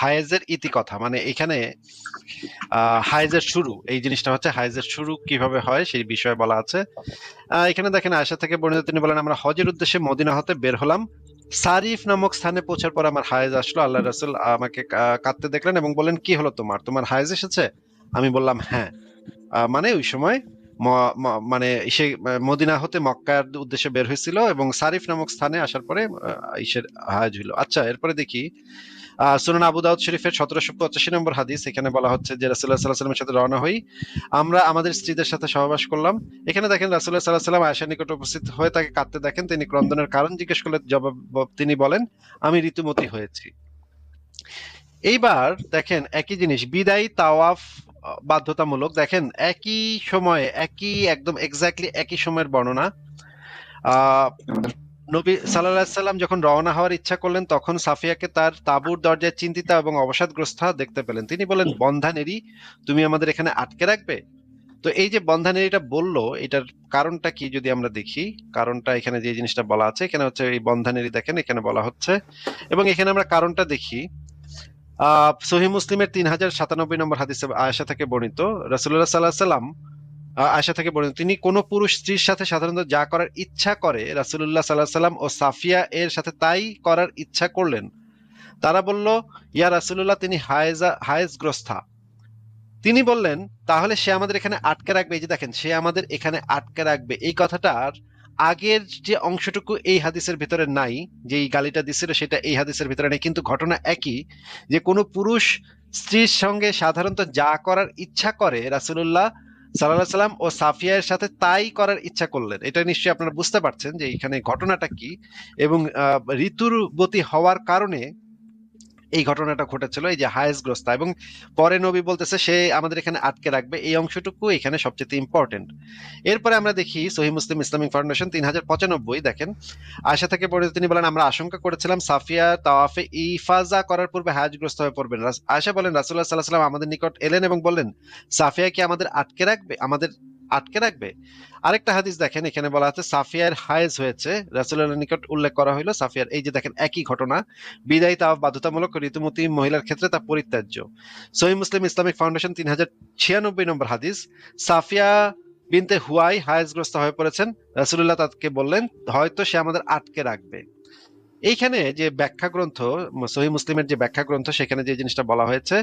হায়েজের ইতি কথা মানে এখানে হায়েজের শুরু, এই জিনিসটা হচ্ছে হায়েজের শুরু কীভাবে হয় সেই বিষয়ে বলা আছে। এখানে দেখেন আয়সা থেকে বর্ণিত, তিনি বলেন, আমরা হজের উদ্দেশ্যে মদিনা হতে বের হলাম। সারিফ নামক স্থানে পৌঁছার পর আমার হায়েজ আসলো। আল্লাহ রাসুল আমাকে কাঁদতে দেখলেন এবং বললেন কি হলো তোমার? তোমার হায়েজ এসেছে? আমি বললাম হ্যাঁ। মানে ওই সময় মানে সে মদিনা হতে মক্কার উদ্দেশ্যে বের হয়েছিল এবং সারিফ নামক স্থানে আসার পরে ইসের হায়াজ হইল। আচ্ছা এরপরে দেখি সুনান আবু দাউদ শরীফের সতেরোশো পঁচাশি নম্বর হাদিস, এখানে বলা হচ্ছে যে রাসুল্লাহ সাল্লাহ সাল্লামের সাথে রওনা হই। আমরা আমাদের স্ত্রীদের সাথে সহবাস করলাম। এখানে দেখেন রাসুল্লাহ সাল্লাহ সাল্লাম আয়সার নিকট উপস্থিত হয়ে তাকে কাঁদতে দেখেন। তিনি ক্রন্দনের কারণ জিজ্ঞেস করলে জবাব তিনি বলেন, আমি ঋতুমতি হয়েছি। এইবার দেখেন একই জিনিস, বিদায়ী, তাওয়াফ, বাধ্যতামূলক। দেখেন একই সময়ে, একই, একদম এক্স্যাক্টলি একই সময়ের বর্ণনা। আহ নবী সাল্লাহ সাল্লাম যখন রওনা হওয়ার ইচ্ছা করলেন, তখন সাফিয়াকে তার তাঁবুর দরজায় চিন্তিত এবং অবসাদগ্রস্ত দেখতে পেলেন। তিনি বলেন বন্ধানেরই তুমি আমাদের এখানে আটকে রাখবে? তো এই যে বন্ধানেরিটা বলল, এটার কারণটা কি যদি আমরা দেখি? কারণটা এখানে যে জিনিসটা বলা আছে, এখানে হচ্ছে এই বন্ধানেরি দেখেন, এখানে বলা হচ্ছে। এবং এখানে আমরা কারণটা দেখি। আহ সহি মুসলিমের তিন হাজার সাতানব্বই নম্বর হাদিসে আয়েশা থেকে বর্ণিত রাসুল্লাহ সাল্লাহ সাল্লাম আয়েশা থেকে বর্ণিত। তিনি কোনো পুরুষ স্ত্রীর সাথে সাধারণত যা করার ইচ্ছা করে রাসুল্লাহ সাল্লাহ সাল্লাম ও সাফিয়া এর সাথে তাই করার ইচ্ছা করলেন। তারা বলল, ইয়া রাসুল্লাহ তিনি হায়েজা, হায়েজগ্রস্থা। তিনি বললেন, তাহলে সে আমাদের এখানে আটকে রাখবে। এই যে দেখেন, সে আমাদের এখানে আটকে রাখবে। এই কথাটার আগের যে অংশটুকু এই হাদিসের ভিতরে নাই যে এই গালিটা দিছিল সেটা এই হাদিসের ভিতরে নেই। কিন্তু ঘটনা একই যে কোনো পুরুষ স্ত্রীর সঙ্গে সাধারণত যা করার ইচ্ছা করে, রাসুলুল্লাহ সাল্লাহ সাল্লাম ও সাফিয়ার সাথে তাই করার ইচ্ছা করলেন। এটা নিশ্চয়ই আপনারা বুঝতে পারছেন যে এখানে ঘটনাটা কি এবং ঋতুর গতি হওয়ার কারণে এই ঘটনাটা ঘটেছিল, এই যে হায়েসগ্রস্তা এবং পরে নবী বলতেছে, সে আমাদের এখানে আটকে রাখবে। এই অংশটুকু এখানে সবচেয়ে ইম্পর্টেন্ট এরপরে আমরা দেখি সহি মুসলিম ইসলামিক ফাউন্ডেশন তিন হাজার পঁচানব্বই, দেখেন আশা থেকে পড়ে তিনি বলেন, আমরা আশঙ্কা করেছিলাম সাফিয়া তাওয়াফে ইফাজা করার পূর্বে হায়াজগ্রস্ত হয়ে পড়বেন। আয়সা বলেন রাসুল্লাহ সাল্লাহ সাল্লাম আমাদের নিকট এলেন এবং বললেন, সাফিয়া কি আমাদের আটকে রাখবে? আমাদের আটকে রাখবে। আরেকটা হাদিস দেখেন, এখানে বলা আছে, সাফিয়ার হায়েজ হয়েছে। রাসুল্লাহ নিকট উল্লেখ করা হলো সাফিয়ার এই যে দেখেন, একই ঘটনা। বিদায়ী তাওয়াফ বাধ্যতামূলক ঋতুমতি মহিলার ক্ষেত্রে তা পরিত্যাজ্য। সহি মুসলিম ইসলামিক ফাউন্ডেশন তিন হাজার ছিয়ানব্বই নম্বর হাদিস, সাফিয়া বিনতে হুয়াই হায়েজগ্রস্ত হয়ে পড়েছেন। রাসুল্লাহ তাকে বললেন, হয়তো সে আমাদের আটকে রাখবে। এইখানে যে ব্যাখ্যা গ্রন্থ সহি মুসলিমের যে ব্যাখ্যা গ্রন্থ সেখানে যে জিনিসটা বলা হয়েছে,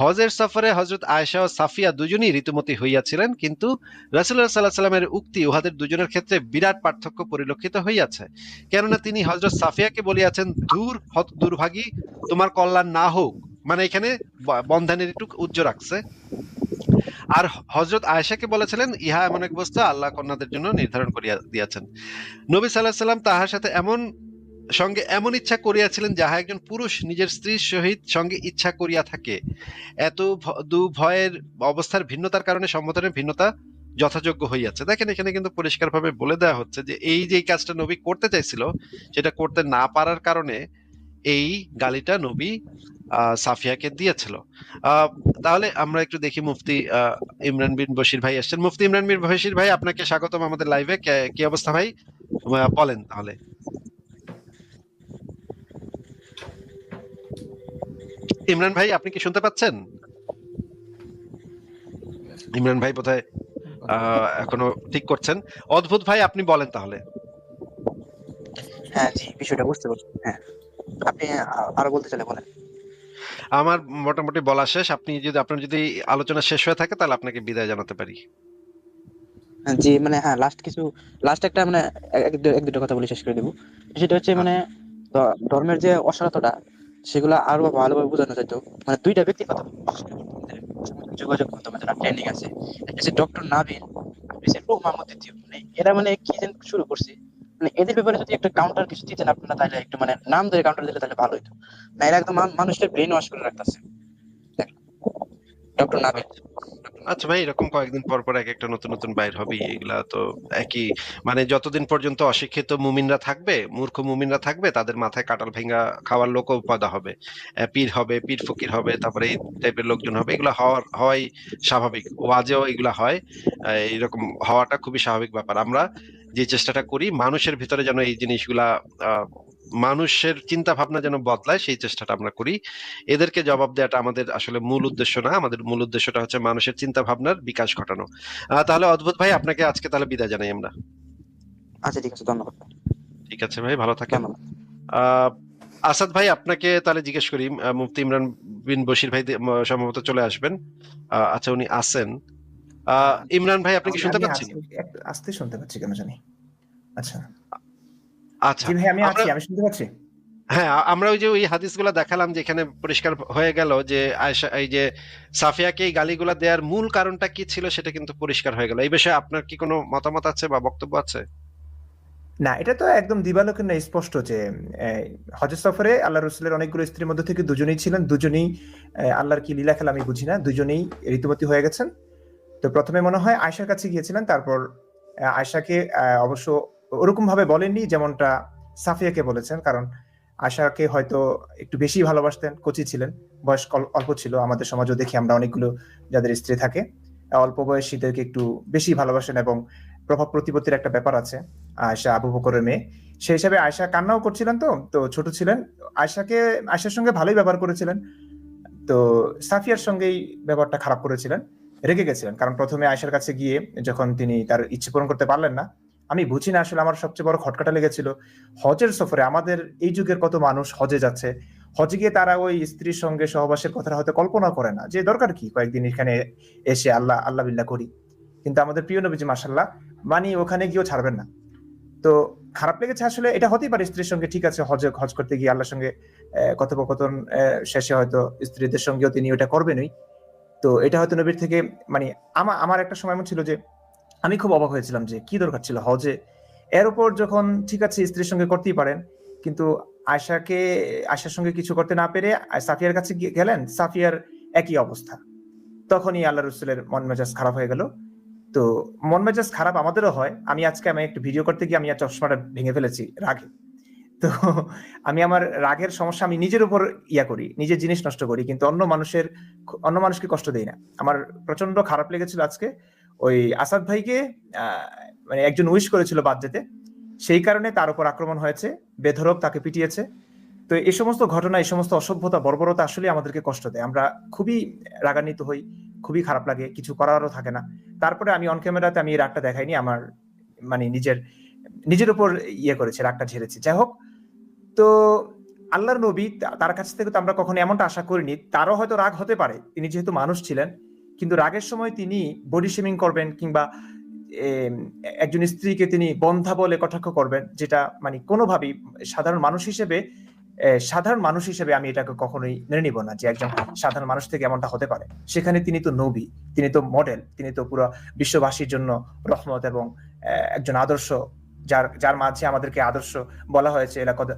হজের সফরে হজরত আয়েশা ও সাফিয়া দুজনই ঋতুমতি হইয়াছিলেন, কিন্তু রাসুল্লাহ সাল্লাহ সাল্লামের উক্তি উহাদের দুজনের ক্ষেত্রে বিরাট পার্থক্য পরিলক্ষিত হইয়াছে। কেননা তিনি হজরত সাফিয়াকে বলিয়াছেন, দূর দুর্ভাগী, তোমার কল্যাণ না হোক। মানে এখানে বন্ধানের একটু উজ্জ্ব রাখছে। আর হজরত আয়েশাকে বলেছিলেন, ইহা এমন এক বস্তু, আল্লাহ কন্যাদের জন্য নির্ধারণ করিয়া দিয়াছেন। নবী সাল্লাহ সাল্লাম তাহার সাথে এমন সঙ্গে এমন ইচ্ছা করিয়াছিলেন যাহা একজন পুরুষ নিজের স্ত্রীর সহিত সঙ্গে ইচ্ছা করিয়া থাকে। এত দু ভয়ের অবস্থার ভিন্নতার কারণে সম্মতনের ভিন্নতা যথাযোগ্য হইয়াছে। দেখেন, এখানে কিন্তু পরিষ্কারভাবে বলে দেওয়া হচ্ছে যে, এই যে কাজটা নবী করতে চাইছিল, সেটা করতে না পারার কারণে এই গালিটা নবী সাফিয়াকে দিয়েছিল। তাহলে আমরা একটু দেখি মুফতি ইমরান বিন বশির ভাই আসছেন। মুফতি ইমরান বিন বশির ভাই, আপনাকে স্বাগতম আমাদের লাইভে কি অবস্থা ভাই? বলেন তাহলে। ইমরান ভাই আপনি কি শুনতে পাচ্ছেন? ইমরান ভাই বোধহয় এখনও ঠিক করছেন। অদ্ভুত ভাই আপনি বলেন তাহলে। হ্যাঁ জি বিষয়টা বুঝতে পারছি। হ্যাঁ আপনি আরও বলতে চাইলে বলেন। আমার মোটামুটি বলা শেষ। আপনি যদি আপনার যদি আলোচনা শেষ হয়ে থাকে তাহলে আপনাকে বিদায় জানাতে পারি। হ্যাঁ, জি মানে হ্যাঁ লাস্ট কিছু লাস্ট একটা মানে এক দুটো কথা বলে শেষ করে দেবো। সেটা হচ্ছে মানে ধর্মের যে অসারতাটা সেগুলো আরও ভালোভাবে বোঝানো যেত মানে দুইটা ব্যক্তি কথা যোগাযোগ মাধ্যমে যারা ট্রেনিং আছে। একটা ডক্টর নাবিল মাহমুদ দ্বিতীয়। মানে এরা মানে কি যেন শুরু করছে। মানে এদের ব্যাপারে যদি একটা কাউন্টার কিছু দিতেন আপনারা তাহলে একটু মানে নাম ধরে কাউন্টার দিলে তাহলে ভালো হতো না, এরা একদম মানুষকে ব্রেন ওয়াশ করে রাখতেছে। ডক্টর নাবিল। আচ্ছা ভাই, এরকম কয়েকদিন পর পর এক একটা নতুন নতুন বাইর হবে, এগুলা তো একই। মানে যতদিন পর্যন্ত অশিক্ষিত মুমিনরা থাকবে, মূর্খ মুমিনরা থাকবে, তাদের মাথায় কাটাল ভেঙ্গা খাওয়ার লোকও পদা হবে। পীর হবে, পীর ফকির হবে, তারপরে এই টাইপের লোকজন হবে, এগুলো হওয়ার, হওয়াই স্বাভাবিক। ওয়াজেও এগুলা হয়। এরকম হওয়াটা খুবই স্বাভাবিক ব্যাপার। আমরা যে চেষ্টাটা করি মানুষের ভিতরে যেন এই জিনিসগুলা মানুষের চিন্তা ভাবনা যেন বদলায় সেই চেষ্টাটা আমরা করি। এদেরকে জবাব দেওয়াটা আমাদের আসলে মূল উদ্দেশ্য না। আমাদের মূল উদ্দেশ্যটা হচ্ছে মানুষের চিন্তা ভাবনার বিকাশ ঘটানো। তাহলে অদ্ভুত ভাই আপনাকে আজকে তাহলে বিদায় জানাই আমরা। আচ্ছা ঠিক আছে ধন্যবাদ। ঠিক আছে ভাই ভালো থাকেন। আহ, আসাদ ভাই আপনাকে তাহলে জিজ্ঞেস করি মুফতি ইমরান বিন বশির ভাই সম্ভবত চলে আসবেন। আহ, আচ্ছা উনি আছেন। ইমরান ভাই আপনি কি শুনতে পাচ্ছেন? আস্তে- শুনতে পাচ্ছি কেন জানি। আচ্ছা। আচ্ছা ভাই আমি আছি আমি শুনতে পাচ্ছি? হ্যাঁ আমরা ওই যে ওই হাদিসগুলো দেখালাম যে এখানে পরিষ্কার হয়ে গেল যে এই যে সাফিয়াকে এই গালিগুলা দেওয়ার মূল কারণটা কি ছিল সেটা কিন্তু পরিষ্কার হয়ে গেল। এই বিষয়ে আপনার কি কোনো মতামত আছে বা বক্তব্য আছে? না এটা তো একদম দিবালোকের না স্পষ্ট যে হজ সফরে আল্লাহ রসুলের অনেকগুলো স্ত্রীর মধ্যে থেকে দুজনেই ছিলেন। দুজনেই আল্লাহর কি লীলা খেলা আমি বুঝি না। দুজনেই ঋতুমতী হয়ে গেছেন। তো প্রথমে মনে হয় আয়সার কাছে গিয়েছিলেন, তারপর আয়সাকে অবশ্য ওরকম ভাবে বলেননি যেমনটা সাফিয়াকে বলেছেন, কারণ আশাকে হয়তো একটু বেশি ভালোবাসতেন, কচি ছিলেন, বয়স অল্প ছিল, আমাদের সমাজও দেখি আমরা অনেকগুলো যাদের স্ত্রী থাকে, অল্প বয়সীদেরকে একটু বেশি ভালোবাসেন এবং প্রভাব প্রতিপত্তির একটা ব্যাপার আছে আয়সা আবু বকরের মেয়ে। সেই হিসাবে আয়সা কান্নাও করছিলেন তো তো ছোট ছিলেন আয়সাকে আয়সার সঙ্গে ভালোই ব্যবহার করেছিলেন, তো সাফিয়ার সঙ্গেই ব্যাপারটা খারাপ করেছিলেন। রেগে গেছিলেন। কারণ প্রথমে আয়সার কাছে গিয়ে যখন তিনি তার ইচ্ছে পূরণ করতে পারলেন না, আমি বুঝি না আসলে আমার সবচেয়ে বড় খটকাটা লেগেছিল। হজের সফরে আমাদের এই যুগের কত মানুষ হজে যাচ্ছে। হজে গিয়ে তারা ওই স্ত্রীর সঙ্গে সহবাসের কথা হয়তো কল্পনা করে না যে দরকার কি কয়েকদিন এখানে এসে আল্লাহ আল্লাহ বিল্লাহ করি। কিন্তু আমাদের প্রিয় নবীজি মাসাল্লাহ মানি ওখানে গিয়েও ছাড়বেন না। তো খারাপ লেগেছে আসলে, এটা হতেই পারে স্ত্রীর সঙ্গে ঠিক আছে, হজে, হজ করতে গিয়ে আল্লাহর সঙ্গে কথোপকথন শেষে হয়তো স্ত্রীদের সঙ্গেও তিনি ওটা করবেনই। তো এটা হয়তো নবীর থেকে মানে আমার আমার একটা সময় এমন ছিল যে, আমি খুব অবাক হয়েছিলাম যে কি দরকার ছিল হজে। এর উপর যখন ঠিক আছে, স্ত্রীর সঙ্গে করতেই পারেন, কিন্তু আয়সাকে আয়সার সঙ্গে কিছু করতে না পেরে সাফিয়ার কাছে গেলেন, সাফিয়ার একই অবস্থা। তখনই আল্লাহ রসুলের মন মেজাজ খারাপ হয়ে গেল। তো মন মেজাজ খারাপ আমাদেরও হয়। আমি আজকে আমি একটু ভিডিও করতে গিয়ে আমি চশমাটা ভেঙে ফেলেছি রাগে। তো আমি আমার রাগের সমস্যা আমি নিজের উপর ইয়া করি, নিজের জিনিস নষ্ট করি, কিন্তু অন্য মানুষের অন্য মানুষকে কষ্ট দেই না। আমার প্রচণ্ড খারাপ লেগেছিল আজকে। ওই আসাদ ভাইকে মানে একজন উইশ করেছিল বাদ যেতে। সেই কারণে তার উপর আক্রমণ হয়েছে, বেধরক তাকে পিটিয়েছে। তো এই সমস্ত ঘটনা এই সমস্ত অসভ্যতা, বর্বরতা আসলে আমাদেরকে কষ্ট দেয়। আমরা খুবই রাগান্বিত হই, খুবই খারাপ লাগে, কিছু করারও থাকে না। তারপরে আমি অন ক্যামেরাতে আমি এই রাগটা দেখাইনি, আমার মানে নিজের নিজের উপর ইয়ে করেছে, রাগটা ঝেড়েছি। যাই হোক তো আল্লাহর নবী তার কাছ থেকে তো আমরা কখনো এমনটা আশা করিনি। তারও হয়তো রাগ হতে পারে। তিনি যেহেতু মানুষ ছিলেন, কিন্তু রাগের সময় তিনি বডি শেমিং করবেন কিংবা একজন স্ত্রীকে তিনি বন্ধা বলে কটাক্ষ করবেন, যেটা মানে কোনোভাবেই সাধারণ মানুষ হিসেবে সাধারণ মানুষ হিসেবে আমি এটাকে কখনোই মেনে নিব না যে একজন সাধারণ মানুষ থেকে এমনটা হতে পারে। সেখানে তিনি তো নবী, তিনি তো মডেল তিনি তো পুরো বিশ্ববাসীর জন্য রহমত এবং একজন আদর্শ যার যার মাঝে আমাদেরকে আদর্শ বলা হয়েছে এলাকদ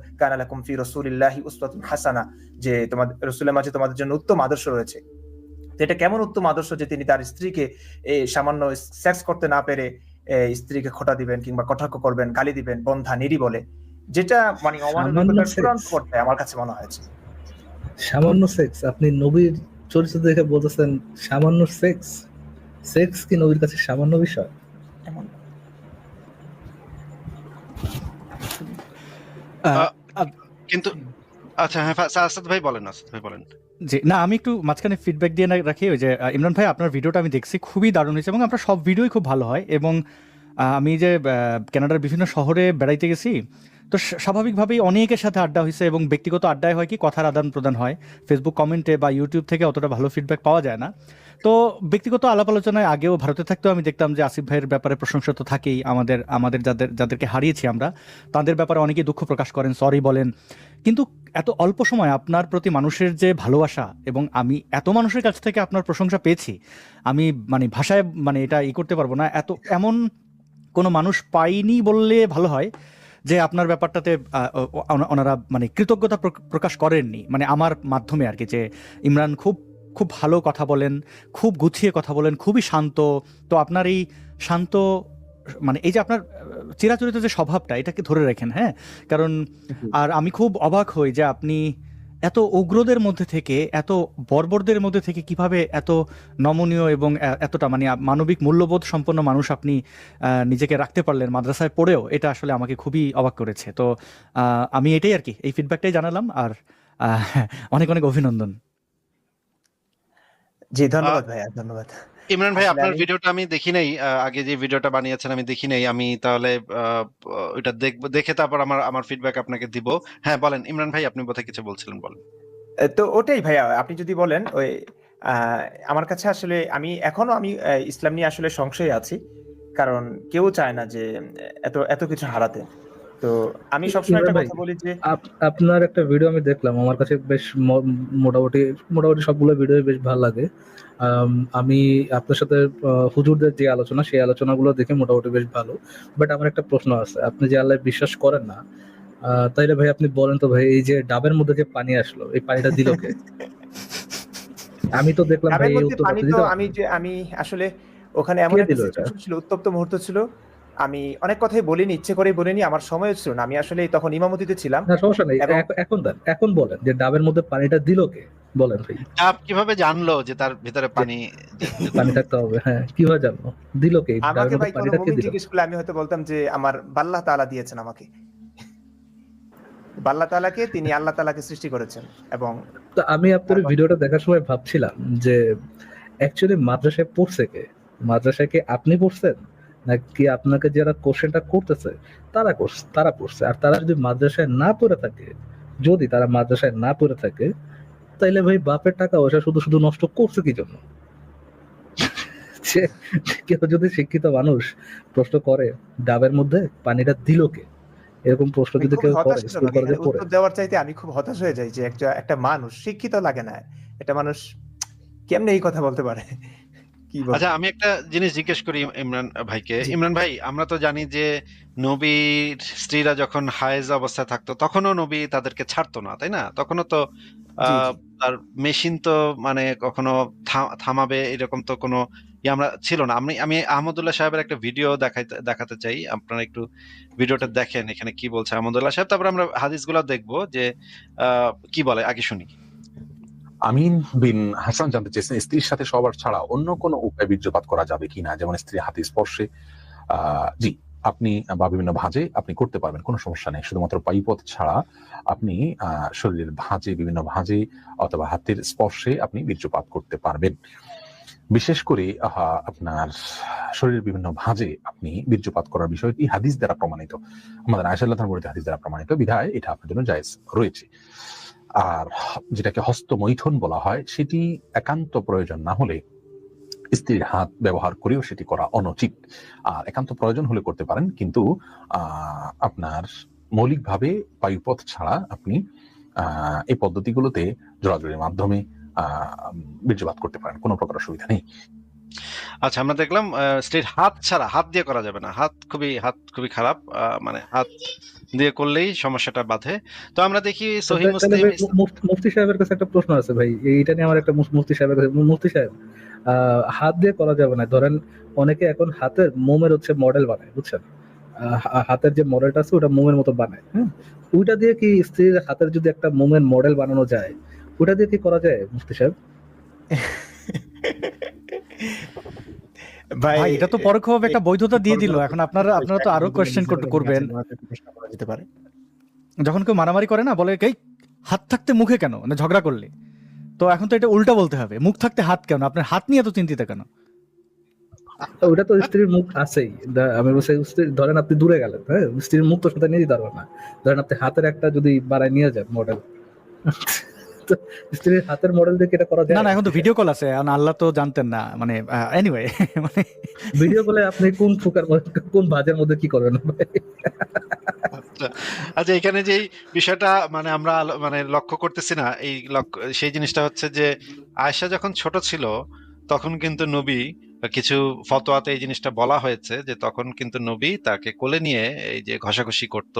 ফি রাসূলিল্লাহি উসওয়াতুন হাসানা যে তোমাদের রাসূলের মাঝে তোমাদের জন্য উত্তম আদর্শ রয়েছে। তো এটা কেমন উত্তম আদর্শ যে তিনি তার স্ত্রীকে এই সামান্য সেক্স করতে না পেরে স্ত্রীকে খোটা দিবেন কিংবা কটাক্ষ করবেন গালি দিবেন বন্ধা নিরি বলে? যেটা মানে অমানবিকতার চূড়ান্ত পর্যায়ে আমার কাছে মনে হয়েছে। সামান্য সেক্স আপনি নবীর চরিত্র দেখে বলতেছেন সামান্য সেক্স সেক্স কি নবীর কাছে সামান্য বিষয়? এমন কিন্তু আচ্ছা হ্যাঁ আসাদ ভাই বলেন আসাদ ভাই বলেন। জি না আমি একটু মাঝখানে ফিডব্যাক দিয়ে না- রাখি ওই যে ইমরান ভাই আপনার ভিডিওটা আমি দেখছি খুবই দারুণ হয়েছে এবং আপনার সব ভিডিওই খুব ভালো হয় এবং আমি যে কানাডার বিভিন্ন শহরে বেড়াইতে গেছি তো স্বাভাবিকভাবেই অনেকের সাথে আড্ডা হয়েছে এবং ব্যক্তিগত আড্ডায় হয় কি কথার আদান প্রদান হয় ফেসবুক কমেন্টে বা ইউটিউব থেকে অতটা ভালো ফিডব্যাক পাওয়া যায় না। তো ব্যক্তিগত আলাপ আলোচনায় আগেও ভারতে থাকতেও আমি দেখতাম যে আসিফ ভাইয়ের ব্যাপারে প্রশংসা তো থাকেই আমাদের আমাদের যাদের, যাদেরকে হারিয়েছি আমরা। তাদের ব্যাপারে অনেকেই দুঃখ প্রকাশ করেন সরি বলেন। কিন্তু এত অল্প সময় আপনার প্রতি মানুষের যে ভালোবাসা এবং আমি এত মানুষের কাছ থেকে আপনার প্রশংসা পেয়েছি, আমি মানে ভাষায় মানে এটা ই করতে পারব না, এত এমন কোনো মানুষ পাইনি বললে ভালো হয় যে আপনার ব্যাপারটাতে ওনারা মানে কৃতজ্ঞতা প্রক- প্রকাশ করেননি। মানে আমার মাধ্যমে আর কি যে ইমরান খুব খুব ভালো কথা বলেন খুব গুছিয়ে কথা বলেন খুবই শান্ত। তো আপনার এই শান্ত মানে এই যে আপনার চিরাচরিত যে স্বভাবটা এটাকে ধরে রাখেন হ্যাঁ? কারণ আর আমি খুব অবাক হই যে আপনি এত উগ্রদের মধ্যে থেকে এত বর্বরদের মধ্যে থেকে কীভাবে এত নমনীয় এবং এতটা মানে মানবিক মূল্যবোধ সম্পন্ন মানুষ আপনি নিজেকে রাখতে পারলেন মাদ্রাসায় পড়েও এটা আসলে আমাকে খুবই অবাক করেছে। তো আমি এটাই আর কি এই ফিডব্যাকটাই জানালাম আর অনেক অনেক অভিনন্দন। জি ধন্যবাদ ভাইয়া ধন্যবাদ। ইমরান ভাই আপনার ভিডিওটা আমি দেখি নাই আগে যে ভিডিওটা বানিয়েছেন আমি দেখি নাই আমি তাহলে ওইটা দেখব দেখে তারপর আমার আমার ফিডব্যাক আপনাকে দিব। হ্যাঁ বলেন ইমরান ভাই আপনি বোধহয় কিছু বলছিলেন বলেন। তো ওটাই ভাইয়া আপনি যদি বলেন ওই আহ, আমার কাছে আসলে আমি এখনও আমি ইসলাম নিয়ে আসলে সংশয়ে আছি কারণ কেউ চায় না যে এত এত কিছু হারাতে। তো আমি সবসময় একটা কথা বলি যে আপনার একটা ভিডিও আমি দেখলাম আমার কাছে বেশ মোটামুটি মোটামুটি সবগুলো ভিডিও বেশ ভালো লাগে। আমি আপনার সাথে হুজুরদের যে আলোচনা সেই আলোচনাগুলো দেখে মোটামুটি বেশ ভালো। বাট আমার একটা প্রশ্ন আছে আপনি যে আল্লাহ বিশ্বাস করেন না আহ, তাইলে ভাই আপনি বলেন তো ভাই এই যে ডাবের মধ্যে যে পানি আসলো এই পানিটা দিল কে? আমি তো দেখলাম ভাই পানি তো আমি যে আমি আসলে ওখানে এমন একটা ছিল উত্তপ্ত মুহূর্ত ছিল আমি অনেক কথাই বলিনি ইচ্ছে করেই বলিনি আমার সময় ছিল না। আমি আসলে তখন ইমামতিতে ছিলাম। না সমস্যা নেই। এখন- এখন দেন এখন বলেন যে ডাবের মধ্যে পানিটা দিল কে? বলেন ভাই আপ কীভাবে জানলো যে তার ভিতরে পানি পানি থাকতে হবে? হ্যাঁ কীভাবে জানব দিল কে? আমাকে ভাই কোনো পানিটা কে মুমিন দিল? জিজ্ঞেস করলে আমি হয়তো বলতাম যে আমার বাল্লাহ তাআলা দিয়েছেন আমাকে। বাল্লাহ তাআলাকে তিনি আল্লাহ তাআলাকে সৃষ্টি করেছেন এবং তো আমি আপনার ভিডিওটা দেখার সময় ভাবছিলাম যে অ্যাকচুয়ালি মাদ্রাসায় পড়ছে কে? মাদ্রাসায় কি আপনি পড়ছেন? নাকি আপনাকে যারা কোশ্চেনটা করতেছে তারা করছে তারা পড়ছে। আর তারা যদি মাদ্রাসায় না পড়ে থাকে যদি তারা মাদ্রাসায় না পড়ে থাকে তাইলে ভাই বাপের টাকা পয়সা শুধু শুধু নষ্ট করছে কি জন্য? কেউ যদি শিক্ষিত মানুষ প্রশ্ন করে ডাবের মধ্যে পানিটা দিল কে? এরকম প্রশ্ন যদি কেউ করে উত্তর দেওয়ার চাইতে আমি খুব হতাশ হয়ে যাই যে একটা একটা মানুষ শিক্ষিত লাগে না। একটা মানুষ কেমনে এই কথা বলতে পারে? আচ্ছা আমি একটা জিনিস জিজ্ঞেস করি ইমরান ভাইকে। ইমরান ভাই আমরা তো জানি যে নবীর স্ত্রীরা যখন হায়েজ অবস্থায় থাকতো তখনও নবী তাদেরকে ছাড়তো না তাই না? তখনও তো। তার মেশিন তো মানে কখনো থামাবে এরকম তো কোনো ইয়ে আমরা ছিল না। আমি আমি আহমদুল্লাহ সাহেবের একটা ভিডিও দেখাইতে দেখাতে চাই। আপনারা একটু ভিডিওটা দেখেন এখানে কি বলছে আহমদুল্লাহ সাহেব। তারপর আমরা হাদিসগুলো দেখব যে আহ, কি বলে? আগে শুনি। আমিন বিন হাসান জানতে চেয়েছেন, স্ত্রীর সাথে সবার ছাড়া অন্য কোনো উপায় বীর্যপাত করা যাবে কিনা? যেমন স্ত্রী হাতে স্পর্শে জি, আপনি বা বিভিন্ন ভাঁজে আপনি করতে পারবেন, কোনো সমস্যা নেই। শুধুমাত্র পাইপথ ছাড়া আপনি শরীরের ভাঁজে, বিভিন্ন ভাঁজে অথবা হাতের স্পর্শে আপনি বীর্যপাত করতে পারবেন। বিশেষ করে আপনার শরীরের বিভিন্ন ভাঁজে আপনি বীর্যপাত করার বিষয়টি হাদিস দ্বারা প্রমাণিত। আমাদের আয়সাল্লাহ বর্ণিত হাদিস দ্বারা প্রমাণিত। বিধায় এটা আপনার জন্য জায়েজ রয়েছে। আর যেটাকে হস্তমৈথুন বলা হয়, সেটি একান্ত প্রয়োজন না হলে স্ত্রীর হাত ব্যবহার করেও সেটি করা অনুচিত। আর একান্ত প্রয়োজন হলে করতে পারেন, কিন্তু আপনার মৌলিকভাবে বায়ুপথ ছাড়া আপনি এই পদ্ধতিগুলোতে জোরাজোরির মাধ্যমে বীর্যপাত করতে পারেন। কোনো প্রকার অসুবিধা নেই। আচ্ছা আমরা দেখলাম আহ, স্ত্রীর হাত ছাড়া হাত দিয়ে করা যাবে না। হাত খুবই হাত খুবই খারাপ আহ, মানে হাত দিয়ে করলেই সমস্যাটা বাধে। তো আমরা দেখি সহি মুসলিম মুফতি সাহেবের কাছে একটা প্রশ্ন আছে ভাই। এইটা নিয়ে আমার একটা মুফ- মুফতি সাহেবের কাছে মুফতি সাহেব আহ, হাত দিয়ে করা যাবে না। ধরেন অনেকে এখন হাতের মোমের হচ্ছে মডেল বানায় বুঝছেন? আহ, হাতের যে মডেলটা আছে ওটা মোমের মতো বানায় হ্যাঁ? ওইটা দিয়ে কি স্ত্রীর হাতের যদি একটা মোমের মডেল বানানো যায় ওটা দিয়ে কি করা যায় মুফতি সাহেব? ভাই এটা তো পরোক্ষভাবে একটা বৈধতা দিয়ে দিল। এখন আপনারা আপনারা তো আরও কোয়েশ্চেন করবেন। যেতে পারে। যখন কেউ মারামারি করে না বলে এই হাত থাকতে মুখে কেন? মানে ঝগড়া করলে। তো এখন তো এটা উল্টা বলতে হবে। মুখ থাকতে হাত কেন? আপনার হাত নিয়ে এত চিন্তিত কেন? ওটা তো স্ত্রীর মুখ আছেই। আমি বলছি স্ত্রীর- ধরেন আপনি দূরে গেলেন হ্যাঁ? স্ত্রীর মুখ তো সাথে নিয়ে যেতে পারবেন না। ধরেন আপনি হাতের একটা যদি বাড়ায় নিয়ে যান মডেল স্ত্রীর হাতের মডেল দেখে এটা করা যায়? না না এখন তো ভিডিও কল আছে আল্লাহ তো জানতেন না মানে এনিওয়ে মানে ভিডিও কলে আপনি কোন ফুকার কোন বাজের মধ্যে কি করবেন আচ্ছা আচ্ছা এখানে যে বিষয়টা মানে আমরা মানে লক্ষ্য করতেছি না এই লক্ষ্য সেই জিনিসটা হচ্ছে যে আয়সা যখন ছোট ছিল তখন কিন্তু নবী কিছু ফতোয়াতে এই জিনিসটা বলা হয়েছে যে তখন কিন্তু নবী তাকে কোলে নিয়ে এই যে ঘষাঘষি করত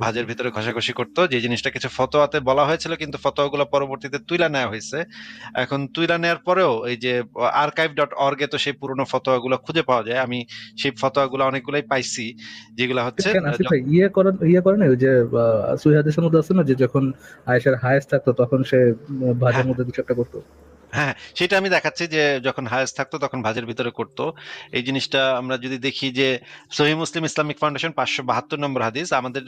ভাজের ভিতরে ঘষাঘষি করতো যে জিনিসটা কিছু ফতোয়াতে বলা হয়েছিল কিন্তু ফতোয়াগুলো পরবর্তীতে তুইলা নেওয়া হয়েছে। এখন তুইলা নেওয়ার পরেও এই যে আর্কাইভ ডট অর্গে তো সেই পুরনো ফতোয়াগুলো খুঁজে পাওয়া যায়। আমি সেই ফতোয়াগুলো অনেকগুলাই পাইছি যেগুলো হচ্ছে ইয়ে করেন ইয়ে করেন ওই যে সুইহাদিসের মধ্যে আছে না যে যখন আয়েশার হায়েস্ট থাকতো তখন সে ভাজের হ্যাঁ। মধ্যে কিছু একটা করতো? হ্যাঁ সেটা আমি দেখাচ্ছি যে যখন হায়েস থাকতো তখন ভাজের ভিতরে করতো। এই জিনিসটা আমরা যদি দেখি যে সহি মুসলিম ইসলামিক ফাউন্ডেশন পাঁচশো বাহাত্তর নম্বর হাদিস, আমাদের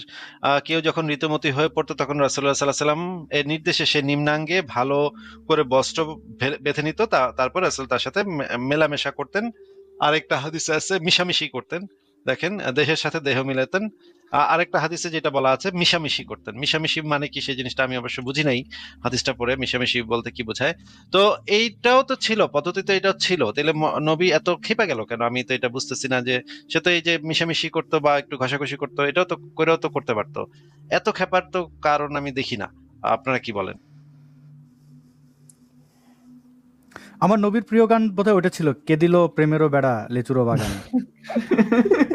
কেউ যখন ঋতুমতি হয়ে পড়তো তখন রাসুল্লাহ সাল্লাহ সাল্লাম এর নির্দেশে সে নিম্নাঙ্গে ভালো করে বস্ত্র বেঁধে নিত তারপর রাসুল তার সাথে মেলামেশা করতেন। আরেকটা হাদিস আছে, মিশামিশি করতেন। দেখেন, দেহের সাথে দেহ মিলাতেন। আরেকটা হাদিসে যেটা বলা আছে মিশামিশি করতেন। মিশামিশি মানে কি সেই জিনিসটা আমি অবশ্য বুঝি নাই হাদিসটা পড়ে মিশামিশি বলতে কি বোঝায়। তো এইটাও তো ছিল পদ্ধতিতে এটাও ছিল। তাহলে নবী এত খেপে গেল কেন? আমি তো এটা বুঝতেছি না যে সে তো এই যে মিশামিশি করতো বা একটু ঘষাঘষি করতো এটাও তো করেও তো করতে পারতো। এত খেপার তো কারণ আমি দেখি না। আপনারা কি বলেন? আমার নবীর প্রিয় গান বোধহয় ওটা ছিল কে দিল প্রেমেরও বেড়া লেচুরো বাগান